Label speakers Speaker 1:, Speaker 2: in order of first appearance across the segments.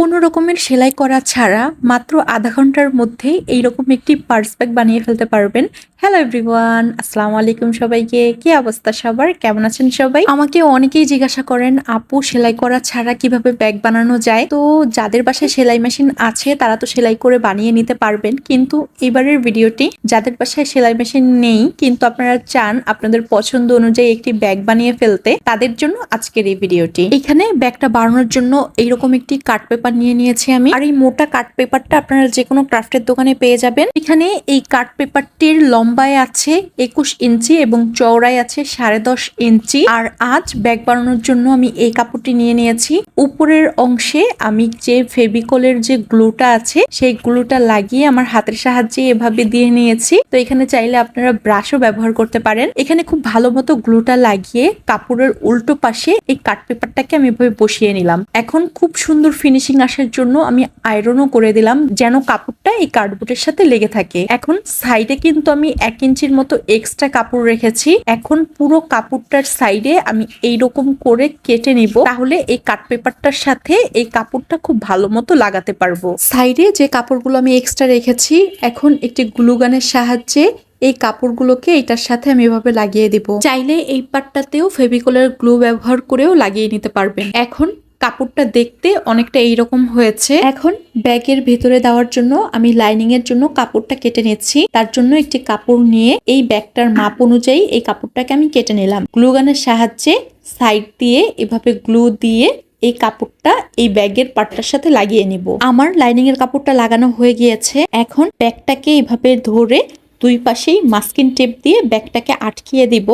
Speaker 1: কোনো রকমের সেলাই করা ছাড়া মাত্র আধা ঘণ্টার মধ্যে এইরকম একটি পার্স ব্যাগ বানিয়ে ফেলতে পারবেন। হ্যালো এভরিওয়ান আসসালামু আলাইকুম সবাইকে। কি অবস্থা সবার? কেমন আছেন সবাই? আমাকে অনেকেই জিজ্ঞাসা করেন, আপু, সেলাই করা ছাড়া কীভাবে ব্যাগ বানানো যায়? তো যাদের বাসায় সেলাই মেশিন আছে, তারা তো সেলাই করে বানিয়ে নিতে পারবেন। কিন্তু এবারের ভিডিওটি যাদের বাসায় সেলাই মেশিন নেই, কিন্তু আপনারা চান আপনাদের পছন্দ অনুযায়ী একটি ব্যাগ বানিয়ে ফেলতে, তাদের জন্য আজকের এই ভিডিওটি। এখানে ব্যাগটা বানানোর জন্য এইরকম একটি কাট পেপার নিয়ে নিয়েছি আমি। আর এই মোটা কাট পেপারটা আপনারা যে কোনো ক্রাফটের দোকানে পেয়ে যাবেন। এখানে এই কাট পেপারটির লম্বায় আছে একুশ ইঞ্চি এবং চওড়ায় আছে সাড়ে দশ ইঞ্চি। আর আজ ব্যাগ বানানোর জন্য আমি এই কাপড়টি নিয়ে নিয়েছি। উপরের অংশে আমি যে ফেবিকলের যে গ্লুটা আছে, সেই গ্লুটা লাগিয়ে আমার হাতের সাহায্যে এভাবে দিয়ে নিয়েছি। তো এখানে চাইলে আপনারা ব্রাশও ব্যবহার করতে পারেন। এখানে খুব ভালো মতো গ্লুটা লাগিয়ে কাপড়ের উল্টো পাশে এই কাট পেপারটাকে আমি এভাবে বসিয়ে নিলাম। এখন খুব সুন্দর ফিনিশিং আসার জন্য আমি আয়রনও করে দিলাম, যেন কাপড়টা এই কার্ডবোর্ডের সাথে লেগে থাকে। এখন সাইডে কিন্তু আমি এক ইঞ্চির মতো এক্সট্রা কাপড় রেখেছি। এখন পুরো কাপড়টার সাইডে আমি এইরকম করে কেটে নিব, তাহলে এই কাট পেপারটার সাথে এই কাপড়টা খুব ভালো মতো লাগাতে পারব। সাইডে যে কাপড়গুলো আমি এক্সট্রা রেখেছি, এখন একটি গ্লুগানের সাহায্যে এই কাপড়গুলোকে এটার সাথে আমি এভাবে লাগিয়ে দিব। চাইলে এই পাটটাতেও ফেভিকলের গ্লু ব্যবহার করেও লাগিয়ে নিতে পারবেন। এখন কাপড়টা দেখতে অনেকটা এইরকম হয়েছে। এখন ব্যাগের ভেতরে দেওয়ার জন্য আমি লাইনিং এর জন্য কাপড়টা কেটে নিচ্ছি। তার জন্য একটি কাপড় নিয়ে এই ব্যাগটার মাপ অনুযায়ী এই কাপড়টাকে আমি কেটে নিলাম। গ্লুগানের সাহায্যে সাইড দিয়ে এভাবে গ্লু দিয়ে এই কাপড়টা এই ব্যাগের পাটটার সাথে লাগিয়ে নিব। আমার লাইনিং এর কাপড়টা লাগানো হয়ে গিয়েছে। এখন ব্যাগটাকে এভাবে ধরে দুই পাশেই মাস্কিন টেপ দিয়ে ব্যাগটাকে আটকিয়ে দিব।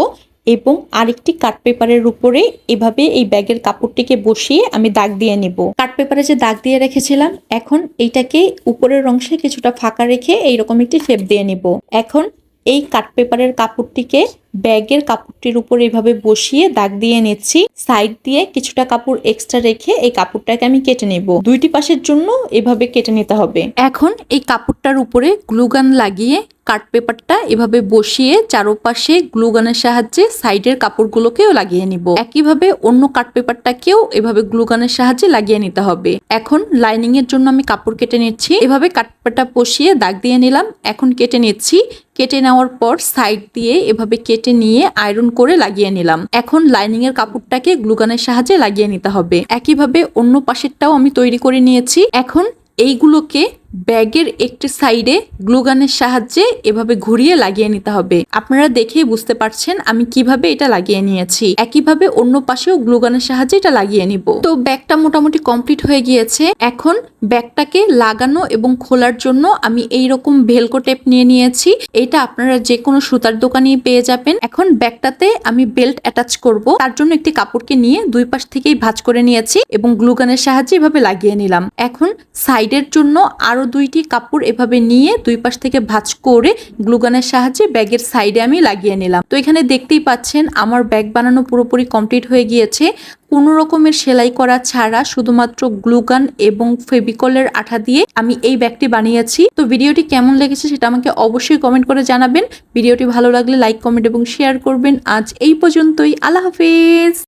Speaker 1: এবং আরেকটি কাট পেপারের উপরে এভাবে এই ব্যাগের কাপড়টিকে বসিয়ে আমি দাগ দিয়ে নিব। কাট পেপারে যে দাগ দিয়ে রেখেছিলাম, এখন এইটাকে উপরের অংশে কিছুটা ফাঁকা রেখে এইরকম একটি শেপ দিয়ে নিব। এখন এই কাট পেপারের কাপড়টিকে ব্যাগের কাপড়টির উপর এভাবে বসিয়ে দাগ দিয়ে নিচ্ছি। সাইড দিয়ে কিছুটা কাপড় এক্সট্রা রেখে এই কাপড়টাকে আমি কেটে নেব। দুইটি পাশের জন্য এভাবে কেটে নিতে হবে। এখন এই কাপড়টার উপরে গ্লুগান লাগিয়ে কাট পেপারটা এভাবে বসিয়ে চারোপাশে গ্লুগানের সাহায্যে সাইডের কাপড়গুলোকেও লাগিয়ে নিব। একইভাবে অন্য কাট পেপারটাকেও এভাবে গ্লুগানের সাহায্যে লাগিয়ে নিতে হবে। এখন লাইনিং এর জন্য আমি কাপড় কেটে নিচ্ছি। এভাবে কাট পেপারটা বসিয়ে দাগ দিয়ে নিলাম। এখন কেটে নিচ্ছি। কেটে নেওয়ার পর সাইড দিয়ে এভাবে কেটে নিয়ে আয়রন করে লাগিয়ে নিলাম। এখন লাইনিং এর কাপড়টাকে গ্লুগানের সাহায্যে লাগিয়ে নিতে হবে। একইভাবে অন্য পাশেরটাও আমি তৈরি করে নিয়েছি। এখন এইগুলোকে ব্যাগের একটি সাইডে গ্লুগানের সাহায্যে এভাবে ঘুরিয়ে লাগিয়ে নিতে হবে। আপনারা দেখেই বুঝতে পারছেন আমি কীভাবে এটা লাগিয়ে নিয়েছি। একইভাবে অন্য পাশেও গ্লুগানের সাহায্যে এটা লাগিয়ে নিব। তো ব্যাগটা মোটামুটি কমপ্লিট হয়ে গিয়েছে। এখন ব্যাগটাকে লাগানো এবং খোলার জন্য আমি এই রকম ভেলকো টেপ নিয়ে নিয়েছি। এটা আপনারা যে কোনো সুতার দোকানেই পেয়ে যাবেন। এখন ব্যাগটাতে আমি বেল্ট অ্যাটাচ করব। তার জন্য একটি কাপড়কে নিয়ে দুই পাশ থেকেই ভাঁজ করে নিয়েছি এবং গ্লুগানের সাহায্যে এভাবে লাগিয়ে নিলাম। এখন সাইডের জন্য আরও দুইটি কাপড় এভাবে নিয়ে দুই পাশ থেকে ভাঁজ করে গ্লুগানের সাহায্যে ব্যাগের সাইডে আমি লাগিয়ে নিলাম। তো এখানে দেখতেই পাচ্ছেন, আমার ব্যাগ বানানো পুরোপুরি কমপ্লিট হয়ে গিয়েছে। কোনো রকমের সেলাই করা ছাড়া শুধুমাত্র গ্লুগান এবং ফেবিকলের আঠা দিয়ে আমি এই ব্যাগটি বানিয়েছি। তো ভিডিওটি কেমন লেগেছে সেটা আমাকে অবশ্যই কমেন্ট করে জানাবেন। ভিডিওটি ভালো লাগলে লাইক, কমেন্ট এবং শেয়ার করবেন। আজ এই পর্যন্তই। আল্লাহ হাফেজ।